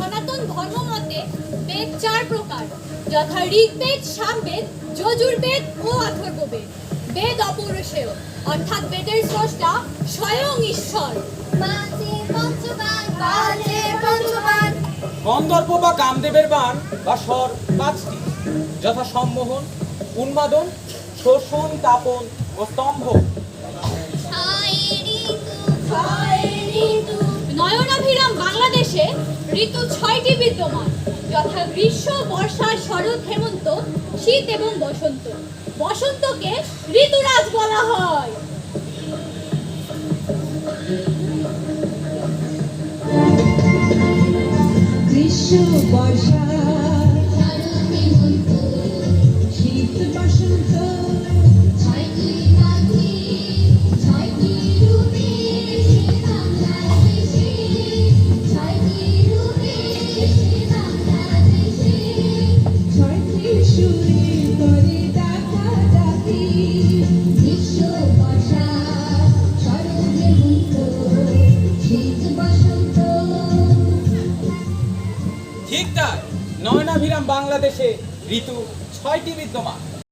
সনাতন ধর্মমতে বেদ চার প্রকার। যথা ঋগ্বেদ সামবেদ যজুর্বেদ ও অথর্ববেদ। বেদ অপৌরুষেয় অর্থাৎ বেদের স্রষ্টা স্বয়ং ঈশ্বর। গন্ধর্ব বা কামদেবের বান বা স্বর পাঁচটি যথা সম্মোহন উন্মাদন শোষণ তাপন ও স্তম্ভ। ঋতু ছয়টি বিদ্যমান। যথা গ্রীষ্ম, বর্ষা, শরৎ, হেমন্ত, শীত এবং বসন্ত। বসন্তকে ঋতুরাজ বলা হয়। বর্ষা শীত, বসন্ত ঠিক তাই নয়নাভিরাম বাংলাদেশে ঋতু ছয়টি বিদ্যমান।